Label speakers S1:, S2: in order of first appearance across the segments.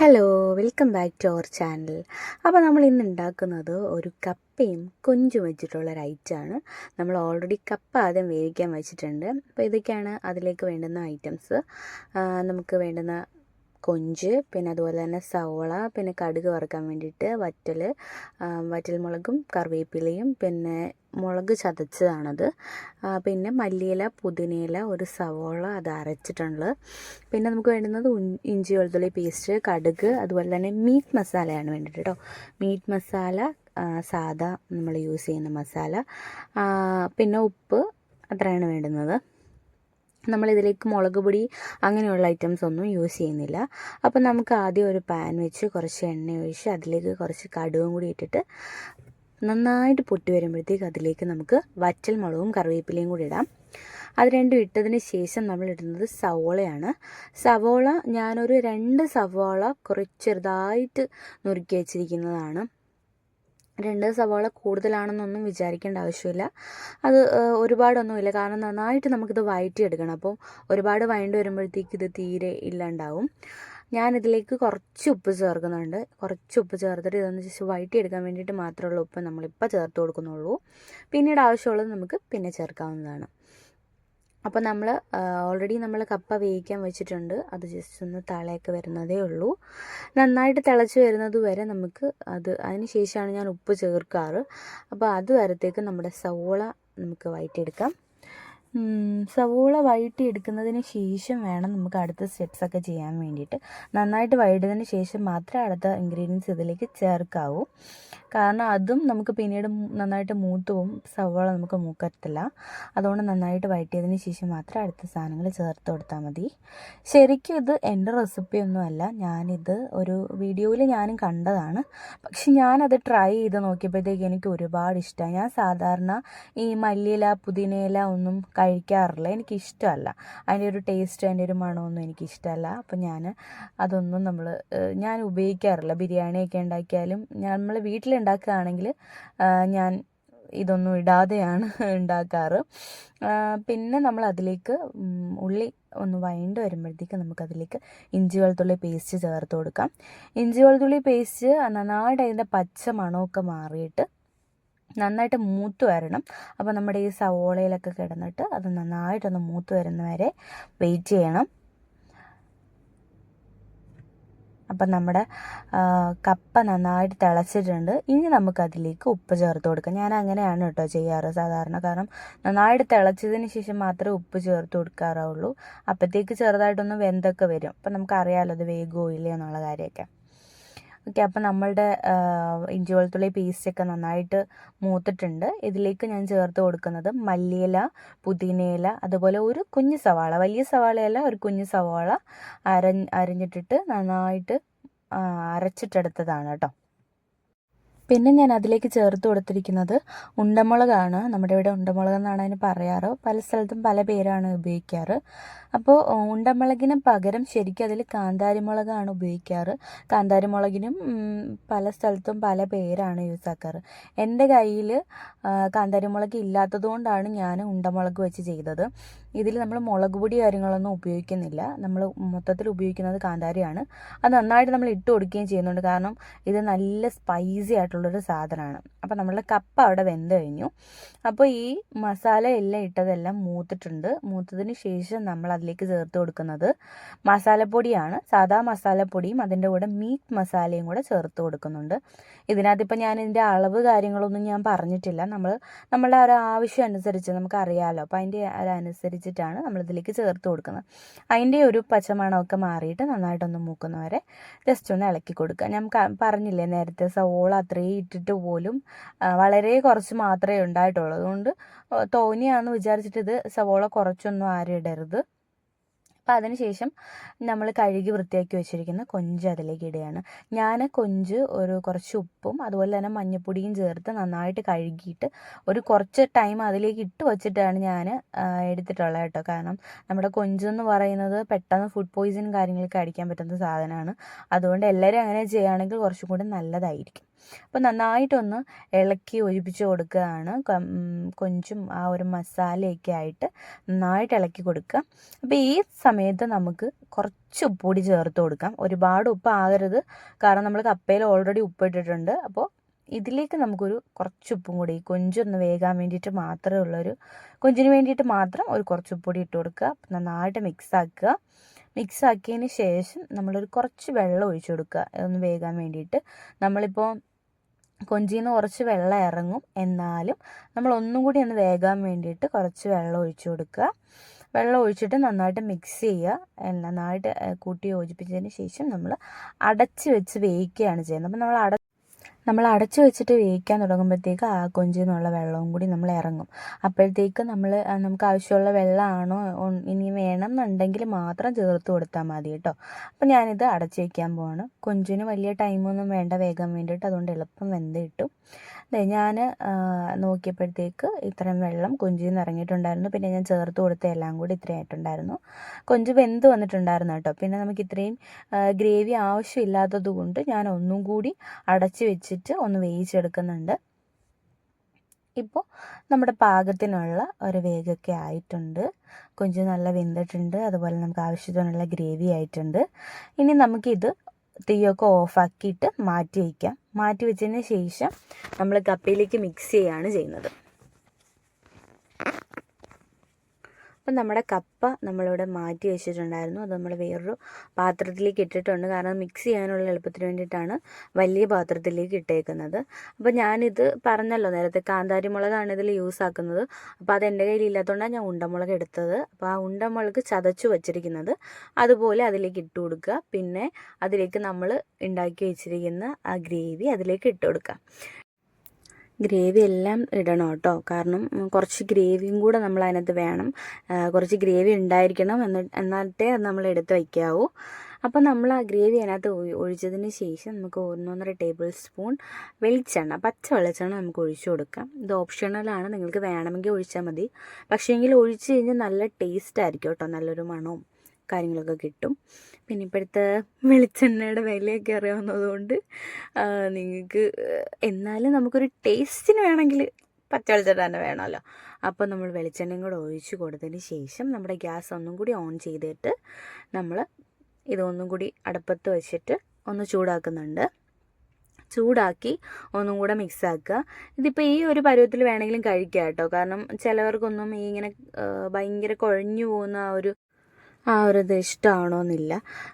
S1: Hello welcome back to our channel അപ്പോൾ നമ്മൾ ഇന്ന് ഉണ്ടാക്കുന്നത് ഒരു കപ്പയും കൊഞ്ചും വെച്ചിട്ടുള്ള ഐറ്റമാണ് നമ്മൾ ഓൾറെഡി കപ്പ ആദ്യം വേവിക്കാൻ വെച്ചിട്ടുണ്ട്. അപ്പോൾ ഇതൊക്കെയാണ് അതിലേക്ക് വേണ്ടുന്ന ഐറ്റംസ് നമുക്ക് വേണ്ടുന്ന കൊഞ്ച് പിന്നെ അതുപോലെ തന്നെ സവോള പിന്നെ കടുക് വറുക്കാൻ വേണ്ടിയിട്ട് വറ്റൽ വറ്റൽ മുളകും കറിവേപ്പിലയും പിന്നെ മുളക് ചതച്ചതാണത്. പിന്നെ മല്ലിയില പുതിനയില ഒരു സവോള അത് അരച്ചിട്ടുള്ളത്. പിന്നെ നമുക്ക് വേണ്ടുന്നത് ഇഞ്ചി വെളുത്തുള്ളി പേസ്റ്റ് കടുക് അതുപോലെ തന്നെ മീറ്റ് മസാലയാണ് വേണ്ടിയിട്ട് കേട്ടോ മീറ്റ് മസാല സാധാ നമ്മൾ യൂസ് ചെയ്യുന്ന മസാല പിന്നെ ഉപ്പ് അത്രയാണ് വേണ്ടുന്നത്. നമ്മളിതിലേക്ക് മുളക് പൊടി അങ്ങനെയുള്ള ഐറ്റംസ് ഒന്നും യൂസ് ചെയ്യുന്നില്ല. അപ്പോൾ നമുക്ക് ആദ്യം ഒരു പാൻ വെച്ച് കുറച്ച് എണ്ണ ഒഴിച്ച് അതിലേക്ക് കുറച്ച് കടുകും കൂടി ഇട്ടിട്ട് നന്നായിട്ട് പൊട്ടി വരുമ്പോഴത്തേക്ക് അതിലേക്ക് നമുക്ക് വറ്റൽ മുളകും കറിവേപ്പിലയും കൂടി ഇടാം. അത് രണ്ടും ഇട്ടതിന് ശേഷം നമ്മൾ ഇടുന്നത് സവോളയാണ്. സവോള ഞാനൊരു രണ്ട് സവോള കുറച്ച് ചെറുതായിട്ട് നുറുക്കി വെച്ചിരിക്കുന്നതാണ്. രണ്ട് സവാള കൂടുതലാണെന്നൊന്നും വിചാരിക്കേണ്ട ആവശ്യമില്ല. അത് ഒരുപാടൊന്നുമില്ല. കാരണം നന്നായിട്ട് നമുക്കിത് വഴറ്റിയെടുക്കണം അപ്പോൾ ഒരുപാട് വഴണ്ട് വരുമ്പോഴത്തേക്ക് ഇത് തീരെ ഇല്ലാണ്ടാവും. ഞാനിതിലേക്ക് കുറച്ച് ഉപ്പ് ചേർക്കുന്നുണ്ട്. കുറച്ച് ഉപ്പ് ചേർത്തിട്ട് ഇതൊന്ന് ജസ്റ്റ് വഴറ്റിയെടുക്കാൻ വേണ്ടിയിട്ട് മാത്രമുള്ള ഉപ്പ് നമ്മളിപ്പോൾ ചേർത്ത് കൊടുക്കുന്നുള്ളൂ. പിന്നീട് ആവശ്യമുള്ളത് നമുക്ക് പിന്നെ ചേർക്കാവുന്നതാണ്. അപ്പോൾ നമ്മൾ ഓൾറെഡി നമ്മൾ കപ്പ വേവിക്കാൻ വെച്ചിട്ടുണ്ട്. അത് ജസ്റ്റ് ഒന്ന് തളയൊക്കെ വരുന്നതേ ഉള്ളൂ. നന്നായിട്ട് തിളച്ച് വരുന്നത് വരെ നമുക്ക് അത് അതിന് ശേഷമാണ് ഞാൻ ഉപ്പ് ചേർക്കാറ്. അപ്പോൾ അത് വരത്തേക്ക് നമ്മുടെ സവോള നമുക്ക് വഴറ്റിയെടുക്കാം ഉം, വഴറ്റി എടുക്കുന്നതിന് ശേഷം വേണം നമുക്ക് അടുത്ത സ്റ്റെപ്സ് ഒക്കെ ചെയ്യാൻ വേണ്ടിയിട്ട്. നന്നായിട്ട് വഴറ്റിയതിന് ശേഷം മാത്രമേ അടുത്ത ഇൻഗ്രീഡിയൻസ് ഇതിലേക്ക് ചേർക്കാവൂ. കാരണം അതും നമുക്ക് പിന്നീട് നന്നായിട്ട് മൂത്ത് പോകും സവോള നമുക്ക് മൂക്കത്തില്ല. അതുകൊണ്ട് നന്നായിട്ട് വഴറ്റിയതിന് ശേഷം മാത്രം അടുത്ത സാധനങ്ങൾ ചേർത്ത് കൊടുത്താൽ മതി. ശരിക്കും ഇത് എന്റെ റെസിപ്പി ഒന്നുമല്ല ഞാനിത് ഒരു വീഡിയോയിൽ ഞാനും കണ്ടതാണ്. പക്ഷെ ഞാനത് ട്രൈ ചെയ്ത് നോക്കിയപ്പോഴത്തേക്ക് എനിക്ക് ഒരുപാട് ഇഷ്ടമായി ഞാൻ സാധാരണ ഈ മല്ലിയില പുതിനയില ഒന്നും കഴിക്കാറില്ല. എനിക്കിഷ്ടമല്ല. അതിന്റെ ഒരു ടേസ്റ്റ് അതിന്റെ ഒരു മണമൊന്നും എനിക്കിഷ്ടമല്ല. അപ്പം ഞാൻ അതൊന്നും നമ്മൾ ഞാൻ ഉപയോഗിക്കാറില്ല. ബിരിയാണിയൊക്കെ ഉണ്ടാക്കിയാലും നമ്മൾ വീട്ടിലുണ്ടാക്കുകയാണെങ്കിൽ ഞാൻ ഇതൊന്നും ഇടാതെയാണ് ഉണ്ടാക്കാറ്. പിന്നെ നമ്മൾ അതിലേക്ക് ഉള്ളി ഒന്ന് വഴണ്ട് വരുമ്പോഴത്തേക്ക് നമുക്കതിലേക്ക് ഇഞ്ചി വെളുത്തുള്ളി പേസ്റ്റ് ചേർത്ത് കൊടുക്കാം. ഇഞ്ചി വെളുത്തുള്ളി പേസ്റ്റ് നന്നായിട്ട് അതിന്റെ പച്ച മണമൊക്കെ മാറിയിട്ട് നന്നായിട്ട് മൂത്ത് വരണം. അപ്പോൾ നമ്മുടെ ഈ സവോളയിലൊക്കെ കിടന്നിട്ട് അത് നന്നായിട്ടൊന്ന് മൂത്ത് വരുന്ന വരെ വെയിറ്റ് ചെയ്യണം. അപ്പം നമ്മുടെ കപ്പ നന്നായിട്ട് തിളച്ചിട്ടുണ്ട്. ഇനി നമുക്കതിലേക്ക് ഉപ്പ് ചേർത്ത് കൊടുക്കാം. ഞാൻ അങ്ങനെയാണ് കേട്ടോ ചെയ്യാറ് സാധാരണ. കാരണം നന്നായിട്ട് തിളച്ചതിന് ശേഷം മാത്രമേ ഉപ്പ് ചേർത്ത് കൊടുക്കാറുള്ളൂ. അപ്പോഴത്തേക്ക് ചെറുതായിട്ടൊന്ന് വെന്തൊക്കെ വരും. അപ്പം നമുക്കറിയാമല്ലോ അത് വേഗമോ ഇല്ലയോ എന്നുള്ള കാര്യമൊക്കെ. ഓക്കെ അപ്പം നമ്മളുടെ ഇഞ്ചി വെളുത്തുള്ളി പേസ്റ്റൊക്കെ നന്നായിട്ട് മൂത്തിട്ടുണ്ട്. ഇതിലേക്ക് ഞാൻ ചേർത്ത് കൊടുക്കുന്നത് മല്ലിയില പുതിനയില അതുപോലെ ഒരു കുഞ്ഞു സവാള വലിയ സവാളയല്ല ഒരു കുഞ്ഞു സവാള അര അരിഞ്ഞിട്ടിട്ട് നന്നായിട്ട് അരച്ചിട്ടെടുത്തതാണ് കേട്ടോ. പിന്നെ ഞാൻ അതിലേക്ക് ചേർത്ത് കൊടുത്തിരിക്കുന്നത് ഉണ്ടമുളകാണ്. നമ്മുടെ ഇവിടെ ഉണ്ടമുളക് എന്നാണ് അതിന് പറയാറ്. പല സ്ഥലത്തും പല പേരാണ് ഉപയോഗിക്കാറ്. അപ്പോൾ ഉണ്ടമുളകിന് പകരം ശരിക്കും അതിൽ കാന്താരിമുളകാണ് ഉപയോഗിക്കാറ്. കാന്താരിമുളകിനും പല സ്ഥലത്തും പല പേരാണ് യൂസ് ആക്കാറ് എന്റെ കയ്യിൽ കാന്താരിമുളക് ഇല്ലാത്തത് കൊണ്ടാണ് ഞാൻ ഉണ്ടമുളക് വെച്ച് ചെയ്തത്. ഇതിൽ നമ്മൾ മുളക് പൊടി കാര്യങ്ങളൊന്നും ഉപയോഗിക്കുന്നില്ല. നമ്മൾ മൊത്തത്തിൽ ഉപയോഗിക്കുന്നത് കാന്താരിയാണ്. അത് നന്നായിട്ട് നമ്മൾ ഇട്ട് കൊടുക്കുകയും ചെയ്യുന്നുണ്ട്. കാരണം ഇത് നല്ല സ്പൈസി ആയിട്ടുള്ളൊരു സാധനമാണ്. അപ്പോൾ നമ്മളുടെ കപ്പ അവിടെ വെന്ത് കഴിഞ്ഞു. അപ്പോൾ ഈ മസാല എല്ലാം ഇട്ടതെല്ലാം മൂത്തിട്ടുണ്ട്. മൂത്തതിന് ശേഷം നമ്മൾ അതിലേക്ക് ചേർത്ത് കൊടുക്കുന്നത് മസാലപ്പൊടിയാണ് സാധാ മസാലപ്പൊടിയും അതിന്റെ കൂടെ മീറ്റ് മസാലയും കൂടെ ചേർത്ത് കൊടുക്കുന്നുണ്ട്. ഇതിനകത്തിപ്പോൾ ഞാൻ ഇതിന്റെ അളവ് കാര്യങ്ങളൊന്നും ഞാൻ പറഞ്ഞിട്ടില്ല. നമ്മൾ നമ്മളുടെ ഒരു ആവശ്യം അനുസരിച്ച് നമുക്കറിയാമല്ലോ അപ്പോൾ അതിന്റെ അനുസരിച്ചിട്ടാണ് നമ്മളിതിലേക്ക് ചേർത്ത് കൊടുക്കുന്നത്. അതിന്റെ ഒരു പച്ചമണമൊക്കെ മാറിയിട്ട് നന്നായിട്ടൊന്ന് മൂക്കുന്നവരെ ജസ്റ്റ് ഒന്ന് ഇളക്കി കൊടുക്കുക. ഞാൻ പറഞ്ഞില്ലേ നേരത്തെ സവോള അത്രയും ഇട്ടിട്ട് പോലും വളരെ കുറച്ച് മാത്രമേ ഉണ്ടായിട്ടുള്ളൂ. അതുകൊണ്ട് തോന്നിയാണെന്ന് വിചാരിച്ചിട്ട് ഇത് സവോള കുറച്ചൊന്നും ആരും ഇടരുത്. അപ്പോൾ അതിനുശേഷം നമ്മൾ കഴുകി വൃത്തിയാക്കി വെച്ചിരിക്കുന്ന കൊഞ്ച് അതിലേക്ക് ഇടുകയാണ്. ഞാൻ കൊഞ്ച് ഒരു കുറച്ച് ഉപ്പും അതുപോലെ തന്നെ മഞ്ഞൾപ്പൊടിയും ചേർത്ത് നന്നായിട്ട് കഴുകിയിട്ട് ഒരു കുറച്ച് ടൈം അതിലേക്ക് ഇട്ട് വെച്ചിട്ടാണ് ഞാൻ എടുത്തിട്ടുള്ളത് കേട്ടോ. കാരണം നമ്മുടെ കൊഞ്ച് എന്ന് പറയുന്നത് പെട്ടെന്ന് ഫുഡ് പോയിസൺ കാര്യങ്ങളൊക്കെ അടിക്കാൻ പറ്റുന്ന സാധനമാണ്. അതുകൊണ്ട് എല്ലാവരും അങ്ങനെ ചെയ്യുകയാണെങ്കിൽ കുറച്ചും കൂടി നല്ലതായിരിക്കും. അപ്പോൾ നന്നായിട്ടൊന്ന് ഇളക്കി ഒഴിപ്പിച്ച് കൊടുക്കുകയാണ്. കൊഞ്ചും ആ ഒരു മസാലയൊക്കെ ആയിട്ട് നന്നായിട്ട് ഇളക്കി കൊടുക്കുക. അപ്പോൾ ഈ സമയത്ത് നമുക്ക് കുറച്ച് ഉപ്പ് കൂടി ചേർത്ത് കൊടുക്കാം. ഒരുപാട് ഉപ്പ് ആകരുത്. കാരണം നമ്മൾ കപ്പയിൽ ഓൾറെഡി ഉപ്പ് ഇട്ടിട്ടുണ്ട്. അപ്പോൾ ഇതിലേക്ക് നമുക്കൊരു കുറച്ച് ഉപ്പും കൂടി കൊഞ്ചൊന്ന് വേകാൻ വേണ്ടിയിട്ട് മാത്രമേ ഉള്ളൊരു കൊഞ്ചിന് വേണ്ടിയിട്ട് മാത്രം ഒരു കുറച്ച് ഉപ്പ് ഇട്ട് കൊടുക്കുക. നന്നായിട്ട് മിക്സ് ആക്കുക. മിക്സ് ആക്കിയതിന് ശേഷം നമ്മളൊരു കുറച്ച് വെള്ളം ഒഴിച്ചു കൊടുക്കുക. ഒന്ന് വേകാൻ വേണ്ടിയിട്ട്. നമ്മളിപ്പോൾ കൊഞ്ചിൽ നിന്ന് കുറച്ച് വെള്ളം ഇറങ്ങും എന്നാലും നമ്മൾ ഒന്നും കൂടി ഒന്ന് വേകാൻ വേണ്ടിയിട്ട് കുറച്ച് വെള്ളം ഒഴിച്ചു കൊടുക്കുക. വെള്ളം ഒഴിച്ചിട്ട് നന്നായിട്ട് മിക്സ് ചെയ്യുക. നന്നായിട്ട് കൂട്ടി യോജിപ്പിച്ചതിന് ശേഷം നമ്മൾ അടച്ച് വെച്ച് വേവിക്കുകയാണ് ചെയ്യുന്നത്. അപ്പോൾ നമ്മൾ അട നമ്മൾ അടച്ചു വെച്ചിട്ട് വേവിക്കാൻ തുടങ്ങുമ്പോഴത്തേക്ക് ആ കൊഞ്ചിൽ നിന്നുള്ള വെള്ളവും കൂടി നമ്മൾ ഇറങ്ങും. അപ്പോഴത്തേക്ക് നമ്മൾ നമുക്ക് ആവശ്യമുള്ള വെള്ളമാണോ ഇനി വേണം എന്നുണ്ടെങ്കിൽ മാത്രം ചേർത്ത് കൊടുത്താൽ മതി കേട്ടോ. അപ്പോൾ ഞാനിത് അടച്ചു വയ്ക്കാൻ പോവാണ്. കൊഞ്ചിന് വലിയ ടൈമൊന്നും വേണ്ട. വേഗം വേണ്ടിയിട്ട് അതുകൊണ്ട് എളുപ്പം വെന്ത് കിട്ടും. ഞാൻ നോക്കിയപ്പോഴത്തേക്ക് ഇത്രയും വെള്ളം കൊഞ്ചിൽ നിന്ന് ഇറങ്ങിയിട്ടുണ്ടായിരുന്നു. പിന്നെ ഞാൻ ചേർത്ത് കൊടുത്ത എല്ലാം കൂടി ഇത്രയായിട്ടുണ്ടായിരുന്നു കൊഞ്ച് വെന്ത് വന്നിട്ടുണ്ടായിരുന്നു കേട്ടോ. പിന്നെ നമുക്ക് ഇത്രയും ഗ്രേവി ആവശ്യമില്ലാത്തത് കൊണ്ട് ഞാൻ ഒന്നും കൂടി അടച്ച് വെച്ചിട്ട് ഒന്ന് വേവിച്ചെടുക്കുന്നുണ്ട്. ഇപ്പോൾ നമ്മുടെ പാകത്തിനുള്ള ഒരു വേഗമൊക്കെ ആയിട്ടുണ്ട്. കൊഞ്ച് നല്ല വെന്തിട്ടുണ്ട്. അതുപോലെ നമുക്ക് ആവശ്യത്തിനുള്ള ഗ്രേവി ആയിട്ടുണ്ട്. ഇനി നമുക്കിത് തീയൊക്കെ ഓഫാക്കിയിട്ട് മാറ്റി വയ്ക്കാം മാറ്റി വെച്ചതിന് ശേഷം നമ്മൾ കപ്പയിലേക്ക് മിക്സ് ചെയ്യുകയാണ് ചെയ്യുന്നത്. അപ്പം നമ്മുടെ കപ്പ നമ്മളിവിടെ മാറ്റി വെച്ചിട്ടുണ്ടായിരുന്നു. അത് നമ്മൾ വേറൊരു പാത്രത്തിലേക്ക് ഇട്ടിട്ടുണ്ട്. കാരണം മിക്സ് ചെയ്യാനുള്ള എളുപ്പത്തിന് വേണ്ടിയിട്ടാണ് വലിയ പാത്രത്തിലേക്ക് ഇട്ടേക്കുന്നത്. അപ്പോൾ ഞാനിത് പറഞ്ഞല്ലോ നേരത്തെ കാന്താരി മുളകാണ് ഇതിൽ യൂസ് ആക്കുന്നത്. അപ്പോൾ അത് എന്റെ കയ്യിൽ ഇല്ലാത്തതുകൊണ്ടാണ് ഞാൻ ഉണ്ടമുളക് എടുത്തത്. അപ്പോൾ ആ ഉണ്ടമുളക് ചതച്ചു വച്ചിരിക്കുന്നത്. അതുപോലെ അതിലേക്ക് ഇട്ട് കൊടുക്കുക. പിന്നെ അതിലേക്ക് നമ്മൾ ഉണ്ടാക്കി വെച്ചിരിക്കുന്ന ആ ഗ്രേവി അതിലേക്ക് ഇട്ട് കൊടുക്കുക. ഗ്രേവി എല്ലാം ഇടണം കേട്ടോ. കാരണം കുറച്ച് ഗ്രേവിയും കൂടെ നമ്മൾ അതിനകത്ത് വേണം. കുറച്ച് ഗ്രേവി ഉണ്ടായിരിക്കണം എന്ന് എന്നിട്ടേ അത് നമ്മൾ എടുത്ത് വയ്ക്കാവൂ. അപ്പം നമ്മൾ ആ ഗ്രേവി അതിനകത്ത് ഒഴിച്ചതിന് ശേഷം നമുക്ക് ഒന്നൊന്നര ടേബിൾ സ്പൂൺ വെളിച്ചെണ്ണ പച്ച വെളിച്ചെണ്ണ നമുക്ക് ഒഴിച്ചു കൊടുക്കാം. ഇത് ഓപ്ഷണലാണ് നിങ്ങൾക്ക് വേണമെങ്കിൽ ഒഴിച്ചാൽ മതി. പക്ഷേങ്കിൽ ഒഴിച്ച് കഴിഞ്ഞാൽ നല്ല ടേസ്റ്റ് ആയിരിക്കും കേട്ടോ. നല്ലൊരു മണവും കാര്യങ്ങളൊക്കെ കിട്ടും. പിന്നെ ഇപ്പോഴത്തെ വെളിച്ചെണ്ണയുടെ വിലയൊക്കെ അറിയാവുന്നതുകൊണ്ട് നിങ്ങൾക്ക് എന്നാലും നമുക്കൊരു ടേസ്റ്റിന് വേണമെങ്കിൽ പച്ച വെളിച്ചെണ്ണ തന്നെ വേണമല്ലോ. അപ്പോൾ നമ്മൾ വെളിച്ചെണ്ണയും കൂടെ ഒഴിച്ച് കൊടുത്തതിന് ശേഷം നമ്മുടെ ഗ്യാസ് ഒന്നും കൂടി ഓൺ ചെയ്തിട്ട് നമ്മൾ ഇതൊന്നും കൂടി അടുപ്പത്ത് വെച്ചിട്ട് ഒന്ന് ചൂടാക്കുന്നുണ്ട്. ചൂടാക്കി ഒന്നും കൂടെ മിക്സ് ആക്കുക. ഇതിപ്പോൾ ഈ ഒരു പരുവത്തിൽ വേണമെങ്കിലും കഴിക്കാം കേട്ടോ. കാരണം ചിലവർക്കൊന്നും ഈ ഇങ്ങനെ ഭയങ്കര കുഴഞ്ഞു പോകുന്ന ആ ഒരു ആ ഒരു ഇത് ഇഷ്ടമാണോന്നില്ല.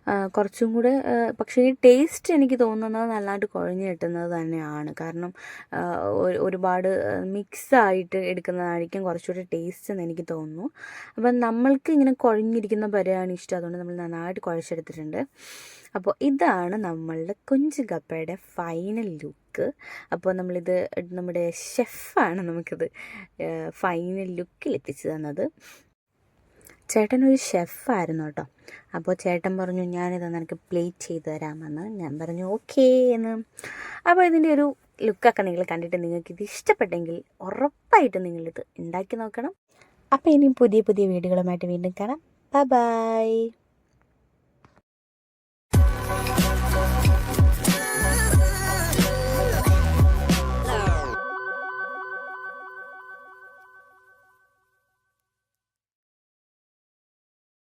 S1: ആ, കുറച്ചും കൂടെ പക്ഷേ ഈ ടേസ്റ്റ് എനിക്ക് തോന്നുന്നത് നല്ലാണ്ട് കുഴഞ്ഞ് കിട്ടുന്നത് തന്നെയാണ്. കാരണം ഒരുപാട് മിക്സ് ഒരുപാട് മിക്സായിട്ട് എടുക്കുന്നതായിരിക്കും കുറച്ചുകൂടി ടേസ്റ്റ് എന്ന് എനിക്ക് തോന്നുന്നു. അപ്പം നമ്മൾക്ക് ഇങ്ങനെ കുഴഞ്ഞിരിക്കുന്ന പരുവാണ് ഇഷ്ടം അതുകൊണ്ട് നമ്മൾ നന്നായിട്ട് കുഴച്ചെടുത്തിട്ടുണ്ട്. അപ്പോൾ ഇതാണ് നമ്മളുടെ കൊഞ്ച് കപ്പയുടെ ഫൈനൽ ലുക്ക് അപ്പോൾ നമ്മളിത് നമ്മുടെ ഷെഫാണ് നമുക്കിത് ഫൈനൽ ലുക്കിൽ എത്തിച്ചു തന്നത്. ചേട്ടൻ ഒരു ഷെഫായിരുന്നു കേട്ടോ. അപ്പോൾ ചേട്ടൻ പറഞ്ഞു ഞാനിത് നിനക്ക് പ്ലേറ്റ് ചെയ്ത് തരാമെന്ന്. ഞാൻ പറഞ്ഞു ഓക്കേ എന്ന്. അപ്പോൾ ഇതിന്റെ ഒരു ലുക്കൊക്കെ നിങ്ങൾ കണ്ടിട്ട് നിങ്ങൾക്ക് ഇത് ഇഷ്ടപ്പെട്ടെങ്കിൽ ഉറപ്പായിട്ട് നിങ്ങളിത് ഉണ്ടാക്കി നോക്കണം. അപ്പോൾ ഇനിയും പുതിയ പുതിയ വീഡിയോകളുമായിട്ട് വീണ്ടും കാണാം. Bye bye